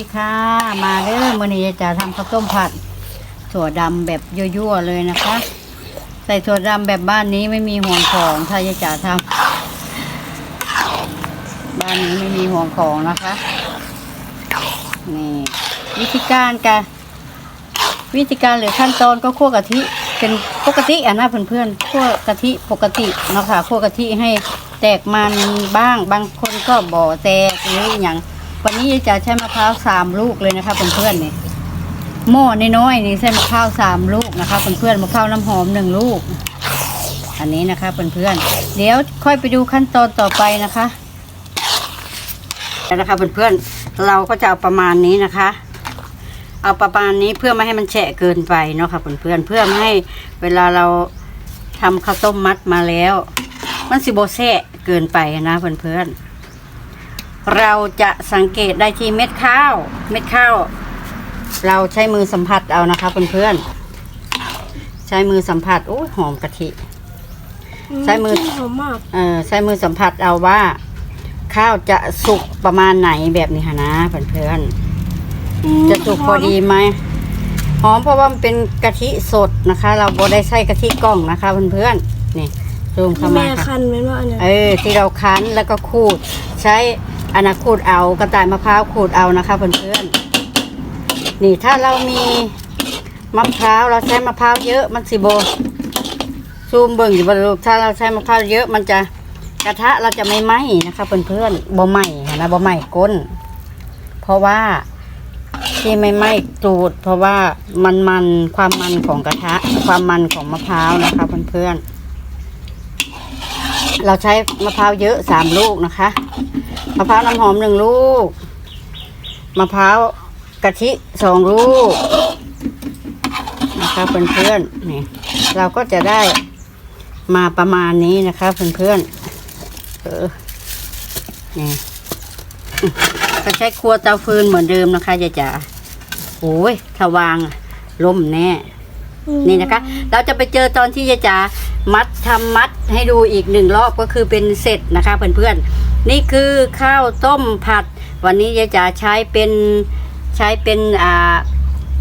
ดีค่ะ มาเด้อมื่อนี้จะทำข้าวต้มผัดถั่วดำแบบยั่วๆเลยนะคะ ใส่ถั่วดำแบบบ้านนี้ไม่มีห่วงของถ้ายายจ๋าทำบ้านนี้ไม่มีห่วงของนะคะ นี่วิธีการกันวิธีการหรือขั้นตอนก็คั่วกะทิเป็นปกติอะนะเพื่อนๆคั่วกะทิปกติเนาะค่ะคั่วกะทิให้แตกมันบ้างบางคนก็บ่อแตกหรืออย่าง วันนี้จะใช้มะพร้าวสามลูกเลยนะคะเพื่อนๆนี่หม้อน้อยๆนี่ใช้มะพร้าวสามลูกนะคะเพื่อนๆมะพร้าวน้ำหอมหนึ่งลูก อันนี้นะคะเพื่อนๆเดี๋ยวค่อยไปดูขั้นตอนต่อไปนะคะนะคะเพื่อนๆเราก็จะเอาประมาณนี้นะคะ เอาประมาณนี้เพื่อไม่ให้มันแฉะเกินไปเนาะค่ะเพื่อนๆเพื่อไม่ให้เวลาเราทำข้าวต้มมัดมาแล้ว มันสิโบแฉะเกินไปนะเพื่อนๆ เราจะสังเกตได้ที่เม็ดข้าว เม็ดข้าว เราใช้มือสัมผัสเอานะคะเพื่อนๆใช้มือสัมผัสโอ้ยหอมกะทิ ใช้มือหอมมากเออใช้มือสัมผัสเอาว่า ข้าวจะสุกประมาณไหนแบบนี้ค่ะนะเพื่อนๆจะสุกพอดีไหมหอมเพราะว่ามันเป็นกะทิสดนะคะ เราบ่ได้ใช้กะทิกล่องนะคะเพื่อนๆนี่ซูมเข้ามาแม่ค่ะคันไหมว่าอันเนี้ยเออ ที่เราคั้นแล้วก็ขูดใช้ อนาขูดเอากระต่ายมะพร้าวขูดเอานะคะเพื่อนๆนี่ถ้าเรามีมะพร้าวเราใช้มะพร้าวเยอะมันสิโบซูมเบิ่งอยู่บนลูกถ้าเราใช้มะพร้าวเยอะมันจะกระทะเราจะไม่ไหม้นะคะเพื่อนๆบ่ไหม้นะบ่ไหม้ก้น เพราะว่าที่ไม่ไหม้ตูด เพราะว่ามันมันความมันของกระทะ ความมันของมะพร้าวนะคะเพื่อนๆเราใช้มะพร้าวเยอะสามลูกนะคะ มะพร้าวน้ำหอมหนึ่งลูก มะพร้าวกะทิสองลูกนะคะเพื่อนๆนี่เราก็จะได้มาประมาณนี้นะคะเพื่อนๆเออนี่ก็ใช้ครัวเตาฟืนเหมือนเดิมนะคะยายจ๋าโอ้ยถ้าวางล่มแน่นี่นะคะ เราจะไปเจอตอนที่ยายจ๋ามัดทำมัดให้ดูอีกหนึ่งรอบก็คือเป็นเสร็จนะคะเพื่อนๆ นี่คือข้าวต้มผัด วันนี้ยายจ๋าใช้เป็นใช้เป็นอ่า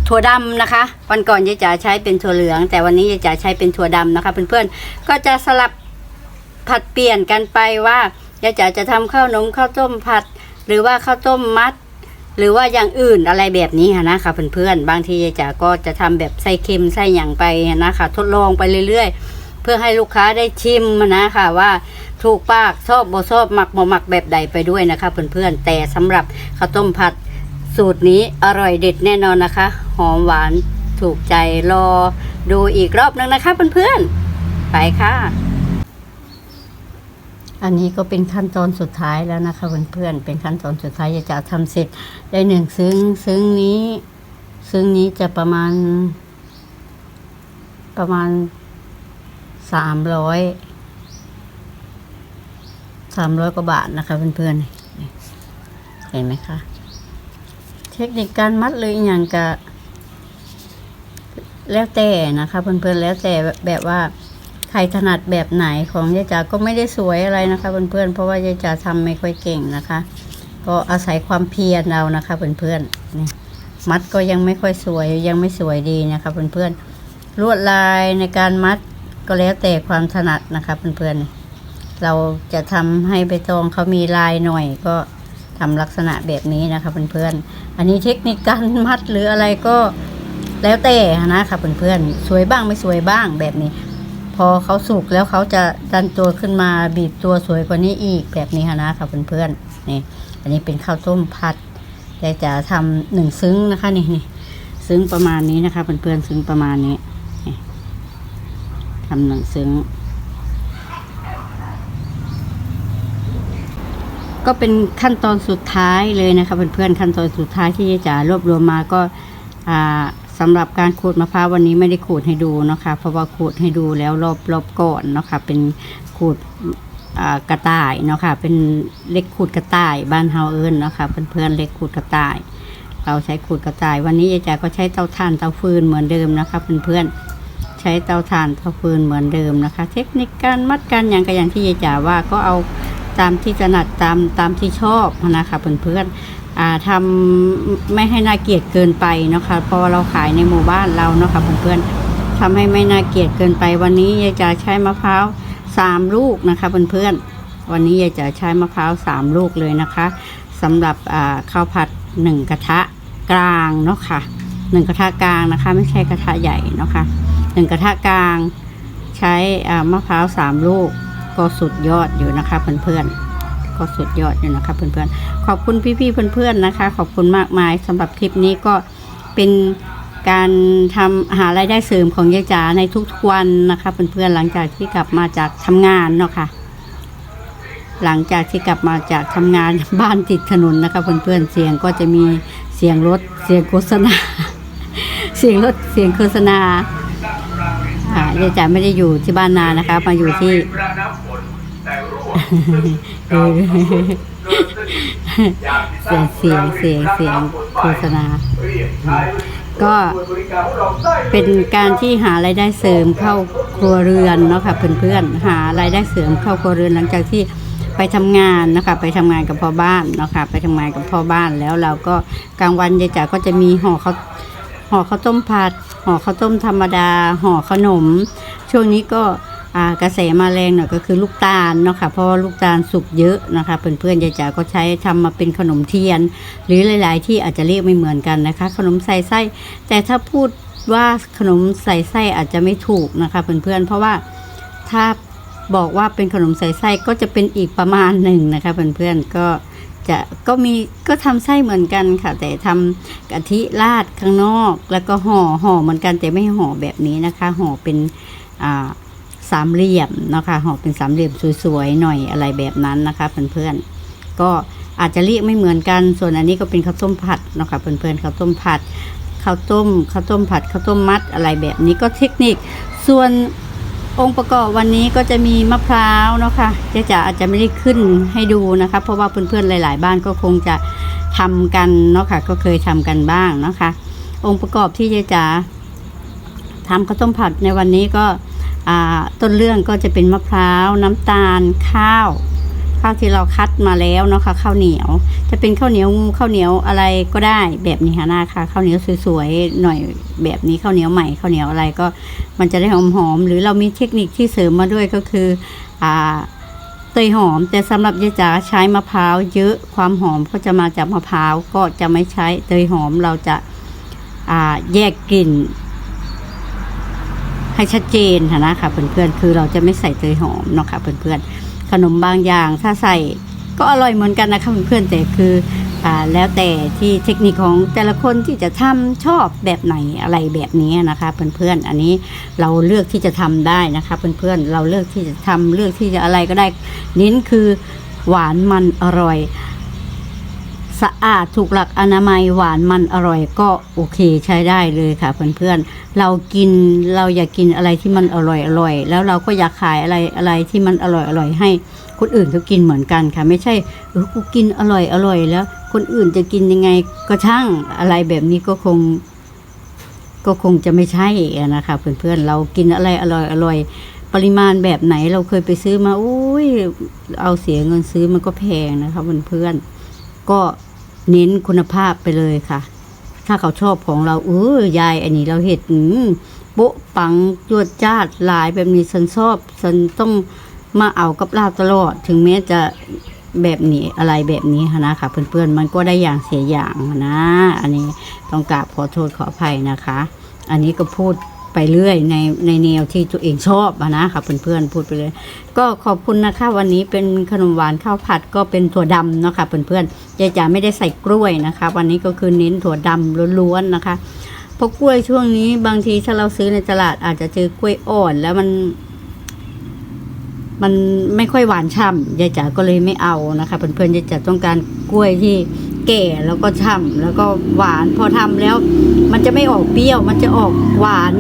ถั่วดำนะคะ วันก่อนยายจ๋าใช้เป็นถั่วเหลือง แต่วันนี้ยายจ๋าใช้เป็นถั่วดำนะคะเพื่อนๆก็จะสลับผัดเปลี่ยนกันไปว่ายายจ๋าจะทำข้าวหนมข้าวต้มผัด หรือว่าข้าวต้มมัด หรือว่าอย่างอื่นอะไรแบบนี้ะนะคะเพื่อนๆบางทียายจ๋าก็จะทำแบบใส่เค็มใส่หยังไปนะคะ ทดลองไปเรื่อย ๆ เพื่อให้ลูกค้าได้ชิมนะคะว่า ถูกปากชอบบ่ชอบหมักบ่หมักแบบใดไปด้วยนะคะเพื่อนๆแต่สำหรับข้าวต้มผัดสูตรนี้อร่อยเด็ดแน่นอนนะคะ หอมหวานถูกใจรอดูอีกรอบนึงนะคะเพื่อนๆไปค่ะ อันนี้ก็เป็นขั้นตอนสุดท้ายแล้วนะคะเพื่อนๆเป็นขั้นตอนสุดท้ายจะทำเสร็จได้หนึ่งซึ้งซึ้งนี้ซึ้งนี้จะประมาณ ประมาณสามร้อย สามร้อยกว่าบาทนะคะเพื่อนๆเห็นไหมคะ เทคนิคการมัดเลยอย่างกะแล้วแต่นะคะ เพื่อนๆแล้วแต่แบบว่าใครถนัดแบบไหนของยายจ๋าก็ไม่ได้สวยอะไรนะคะเพื่อนๆเพราะว่ายายจ๋าทำไม่ค่อยเก่งนะคะ ก็อาศัยความเพียรเรานะคะเพื่อนๆนี่มัดก็ยังไม่ค่อยสวยยังไม่สวยดีนะคะเพื่อนๆลวดลายในการมัดก็แล้วแต่ความถนัดนะคะเพื่อนๆ เราจะทำให้ใบตองเขามีลายหน่อยก็ทำลักษณะแบบนี้นะคะเพื่อนๆ อันนี้เทคนิคการมัดหรืออะไรก็แล้วแต่นะคะเพื่อนๆ สวยบ้างไม่สวยบ้างแบบนี้ พอเขาสุกแล้วเขาจะดันตัวขึ้นมาบีบตัวสวยกว่านี้อีกแบบนี้ะนะคะเพื่อนๆ นี่ อันนี้เป็นข้าวต้มผัดยายจ๋าทำหนึ่งซึ้งนะคะนี่นี่ซึ้งประมาณนี้นะคะเพื่อนๆซึ้งประมาณนี้นทำหนึ่งซึ้ง ก็เป็นขั้นตอนสุดท้ายเลยนะคะเพื่อนๆขั้นตอนสุดท้ายที่จ๋ารวบรวมมาก็อ่าสำหรับการขูดมะพร้าววันนี้ไม่ได้ขูดให้ดูนะคะเพราะว่าขูดให้ดูแล้วรอบรอบก่อนนะคะเป็นขูดกระต่ายเนาะคะเป็นเล็กขูดกระต่ายบ้านเฮาเอิญเนาะคะเพื่อนๆเล็กขูดกระต่าย เราใช้ขูดกระต่าย วันนี้ยายจ๋าก็ใช้เตาถ่านเตาฟืนเหมือนเดิมนะคะเพื่อนๆใช้เตาถ่านเตาฟืนเหมือนเดิมนะคะ เทคนิคการมัดกันอย่างก็อย่างที่ยายจ๋าว่าก็เอา ตามที่ถนัดตามตามที่ชอบนะคะเพื่อนๆอ่าทำไม่ให้น่าเกลียดเกินไปนะคะเพราะว่าเราขายในหมู่บ้านเราเนาะค่ะเพื่อนๆทำให้ไม่น่าเกลียดเกินไป วันนี้ยายจะใช้มะพร้าวสามลูกนะคะเพื่อนๆวันนี้ยายจะใช้มะพร้าวสามลูกเลยนะคะสำหรับข้าวผัดหนึ่งกระทะกลางเนาะค่ะหนึ่งกระทะกลางนะคะ ไม่ใช่กระทะใหญ่เนาะค่ะหนึ่งกระทะกลางใช้มะพร้าวสามลูก ก็สุดยอดอยู่นะคะ เพื่อนๆก็สุดยอดอยู่นะคะ เพื่อนๆขอบคุณพี่ๆเพื่อนๆนะคะ ขอบคุณมากมายสำหรับคลิปนี้ก็เป็นการทำหารายได้เสริมของยายจ๋าในทุกๆวันนะคะเพื่อนๆหลังจากที่กลับมาจากทำงานเนาะค่ะ หลังจากที่กลับมาจากทำงานบ้านติดถนนนะคะ เพื่อนๆเสียงก็จะมีเสียงรถเสียงโฆษณา เสียงรถเสียงโฆษณาอ่ายายจ๋าไม่ได้อยู่ที่บ้านนานะคะ มาอยู่ที่ ระดับฝนแต่รั่ว เออเสียงเสียงเสียงเสียงโฆษณา ก็เป็นการที่หารายได้เสริมเข้าครัวเรือนเนาะค่ะเพื่อนๆหารายได้เสริมเข้าครัวเรือนหลังจากที่ไปทำงานนะคะไปทำงานกับพ่อบ้านเนาะค่ะไปทำงานกับพ่อบ้านแล้วเราก็กลางวันยายจ๋าก็จะมีห่อข้าวห่อข้าวต้มผัดห่อข้าวต้มธรรมดาห่อขนม ช่วงนี้ก็ กระแสมาแรงหน่อยก็คือลูกตาลเนาะค่ะเพราะว่าลูกตาลสุกเยอะนะคะเพื่อนๆยายจ๋าก็ใช้ทำมาเป็นขนมเทียน หรือหลาย ๆ ที่อาจจะเรียกไม่เหมือนกันนะคะ ขนมใส่ไส้ แต่ถ้าพูดว่าขนมใส่ไส้อาจจะไม่ถูกนะคะเพื่อนๆเพราะว่าถ้าบอกว่าเป็นขนมใส่ไส้ก็จะเป็นอีกประมาณหนึ่งนะคะเพื่อนๆก็จะก็มีก็ทำไส้เหมือนกันค่ะ แต่ทำกะทิราดข้างนอก แล้วก็ห่อห่อเหมือนกันแต่ไม่ห่อแบบนี้นะคะห่อเป็นอ่า สามเหลี่ยมนะคะห่อเป็นสามเหลี่ยมสวยๆหน่อยอะไรแบบนั้นนะคะเพื่อนๆก็อาจจะเรียกไม่เหมือนกัน ส่วนอันนี้ก็เป็นข้าวต้มผัดนะคะเพื่อนๆข้าวต้มผัดข้าวต้มข้าวต้มผัดข้าวต้มมัดอะไรแบบนี้ก็เทคนิค ส่วนองค์ประกอบวันนี้ก็จะมีมะพร้าวเนาะค่ะเจ๊จ๋าอาจจะไม่ได้ขึ้นให้ดูนะคะเพราะว่าเพื่อนๆหลาย ๆ บ้านก็คงจะทำกันเนาะค่ะก็เคยทำกันบ้างนะคะ องค์ประกอบที่เจ๊จ๋าทำข้าวต้มผัดในวันนี้ก็ ต้นเรื่องก็จะเป็นมะพร้าวน้ำตาลข้าวข้าวที่เราคัดมาแล้วเนาะค่ะข้าวเหนียว จะเป็นข้าวเหนียวงูข้าวเหนียวอะไรก็ได้แบบนี้ค่ะน้าค่ะข้าวเหนียวสวยๆหน่อยแบบนี้ข้าวเหนียวใหม่ข้าวเหนียวอะไรก็มันจะได้หอมๆหรือเรามีเทคนิคที่เสริมมาด้วยก็คืออ่าเตยหอม แต่สำหรับยายจ๋าใช้มะพร้าวเยอะความหอมก็จะมาจากมะพร้าวก็จะไม่ใช้เตยหอมเราจะาแยกกลิ่น ให้ชัดเจนค่ะนะคะเพื่อนๆคือเราจะไม่ใส่เตยหอมเนาะค่ะเพื่อนๆขนมบางอย่าง ถ้าใส่ก็อร่อยเหมือนกันนะคะเพื่อนๆแต่คืออ่าแล้วแต่ที่เทคนิคของแต่ละคนที่จะทำชอบแบบไหนอะไรแบบนี้นะคะเพื่อนๆอันนี้เราเลือกที่จะทำได้นะคะเพื่อนๆเราเลือกที่จะทำเลือกที่จะอะไรก็ได้เน้นคือหวานมันอร่อย สะอาดถูกหลักอนามัยหวานมันอร่อยก็โอเคใช้ได้เลยค่ะเพื่อนๆเรากินเราอยากกินอะไรที่มันอร่อยอร่อยแล้วเราก็อยากขายอะไรอะไรที่มันอร่อยอร่อยให้คนอื่นเขากินเหมือนกันค่ะ ไม่ใช่เออกูกินอร่อยอร่อยแล้ว คนอื่นจะกินยังไงก็ช่างอะไรแบบนี้ก็คง ก็คงจะไม่ใช่นะคะเพื่อนๆเรากินอะไรอร่อยอร่อยปริมาณแบบไหนเราเคยไปซื้อมาอุ้ยเอาเสียเงินซื้อมันก็แพงนะคะเพื่อนๆก็ เน้นคุณภาพไปเลยค่ะ ถ้าเขาชอบของเราเออยายอันนี้เราเห็ดโป๊ะปังจวดจ้าดหลายแบบนี้ฉันชอบฉันต้องมาเอากับเราตลอด ถึงแม้จะแบบนี้อะไรแบบนี้นะคะเพื่อนๆมันก็ได้อย่างเสียอย่างนะ อันนี้ต้องกราบขอโทษขออภัยนะคะ อันนี้ก็พูด ไปเรื่อยในในแนวที่ตัวเองชอบนะคะเพื่อนๆพูดไปเลย ก็ขอบคุณนะคะ วันนี้เป็นขนมหวานข้าวผัดก็เป็นถั่วดำเนาะค่ะเพื่อนๆยายจ๋าไม่ได้ใส่กล้วยนะคะ วันนี้ก็คือเน้นถั่วดำล้วนๆนะคะเพราะกล้วยช่วงนี้บางทีถ้าเราซื้อในตลาดอาจจะเจอกล้วยอ่อนแล้วมัน มันไม่ค่อยหวานฉ่ำยายจ๋าก็เลยไม่เอานะคะเพื่อนๆยายจ๋าต้องการกล้วยที่แก่แล้วก็ฉ่ำแล้วก็หวานพอทำแล้ว มันจะไม่ออกเปรี้ยว มันจะออกหวาน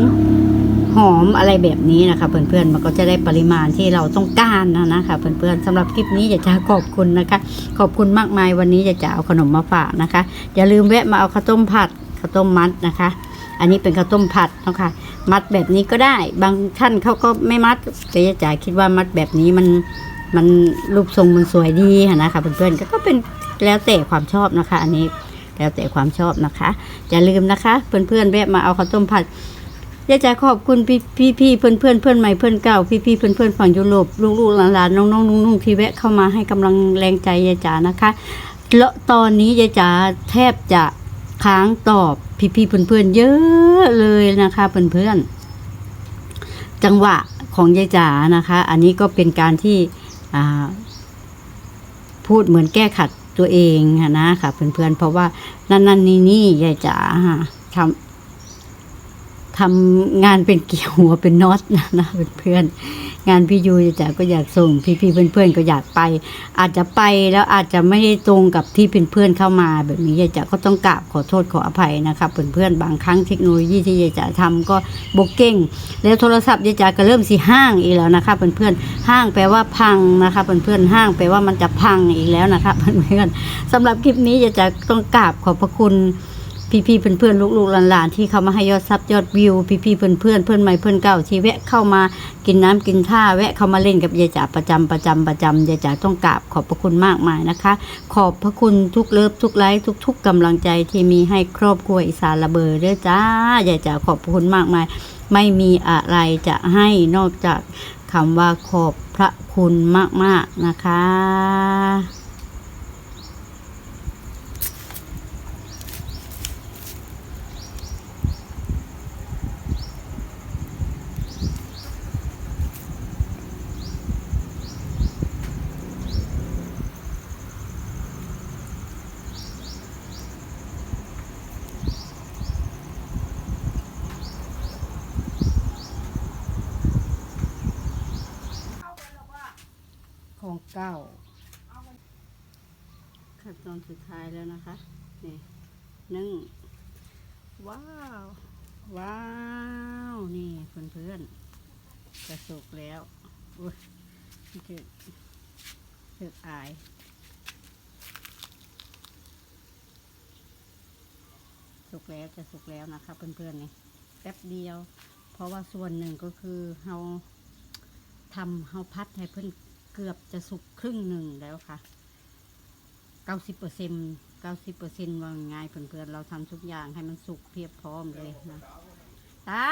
หอมอะไรแบบนี้นะคะเพื่อนๆมันก็จะได้ปริมาณที่เราต้องการนะนะคะเพื่อนๆสำหรับคลิปนี้อยากจะขอบคุณนะคะ ขอบคุณมากมายวันนี้อยากจะเอาขนมมาฝากนะคะ อย่าลืมแวะมาเอาข้าวต้มผัดข้าวต้มมัดนะคะ อันนี้เป็นข้าวต้มผัดนะคะ มัดแบบนี้ก็ได้ บางท่านเขาก็ไม่มัดแต่ยายจ๋าคิดว่ามัดแบบนี้มันมันรูปทรงมันสวยดีค่ะนะคะเพื่อนๆก็เป็นแล้วแต่ความชอบนะคะ อันนี้แล้วแต่ความชอบนะคะอย่าลืมนะคะ เพื่อนๆแวะมาเอาข้าวต้มผัดยายจ๋าขอบคุณพี่พี่เพื่อนเพื่อนเพื่อนใหม่เพื่อนเก่าพี่พี่เพื่อนเพื่อนฝั่งยุโรปลูกๆหลานๆน้องๆนุ่งๆที่แวะเข้ามาให้กำลังแรงใจยายจ๋านะคะแล้วตอนนี้ยายจ๋าแทบจะค้างตอบ พี่ๆเพื่อนๆเยอะเลยนะคะเพื่อนๆจังหวะของยายจ๋านะคะ อันนี้ก็เป็นการที่พูดเหมือนแก้ขัดตัวเองนะค่ะเพื่อนๆเพราะว่านั่นนั่นนี่นี่ยายจ๋าทำ ทำงานเป็นเกี่ยวหัวเป็นน็อตนะนะเพื่อนงานพี่ยูจ๋าก็อยากส่งพี่ๆเพื่อนๆก็อยากไป อาจจะไปแล้วอาจจะไม่ได้ตรงกับที่เป็นเพื่อนเข้ามาแบบนี้ยายจ๋าก็ต้องกราบขอโทษขออภัยนะคะเพื่อนๆบางครั้งเทคโนโลยีที่ยายจ๋าทำก็บกเก้งแล้วโทรศัพท์ยายจ๋าก็เริ่มสิห้างอีกแล้วนะคะเพื่อนๆห้างแปลว่าพังนะคะเพื่อนๆห้างแปลว่ามันจะพังอีกแล้วนะคะเพื่อนๆสำหรับคลิปนี้ยายจ๋าต้องกราบขอบพระคุณ พี่ๆเพื่อนๆลูกๆหลานๆที่เขามาให้ยอดซับยอดวิว พี่ๆเพื่อนๆเพื่อนใหม่เพื่อนเก่าที่แวะเข้ามากินน้ำกินท่าแวะเข้ามาเล่นกับยายจ๋าประจำประจำประจำยายจ๋าต้องกราบขอบพระคุณมากมายนะคะ ขอบพระคุณทุกเลิฟทุกไลค์ทุก ๆกำลังใจที่มีให้ครอบครัวอิสานระเบอด้วยจ้ายายจ๋าขอบพระคุณมากมาย ไม่มีอะไรจะให้นอกจากคำว่าขอบพระคุณมากๆนะคะ เก่าขั้นตอนสุดท้ายแล้วนะคะ นี่นึ่งว้าว ว้าว นี่เพื่อนๆจะสุกแล้วอุ้ยนี่คือคืออายสุกแล้วจะสุกแล้วนะคะเพื่อนๆนี่แป๊บเดียว เพราะว่าส่วนหนึ่งก็คือเฮาทำเฮาพัดให้เพื่อน เกือบจะสุกครึ่งหนึ่งแล้วค่ะเก้าสิบเปอร์เซ็นเก้าสิบเปอร์เซ็นว่าง่ายเพื่อนๆเราทำทุกอย่างให้มันสุกเพียบพร้อมเลยนะตา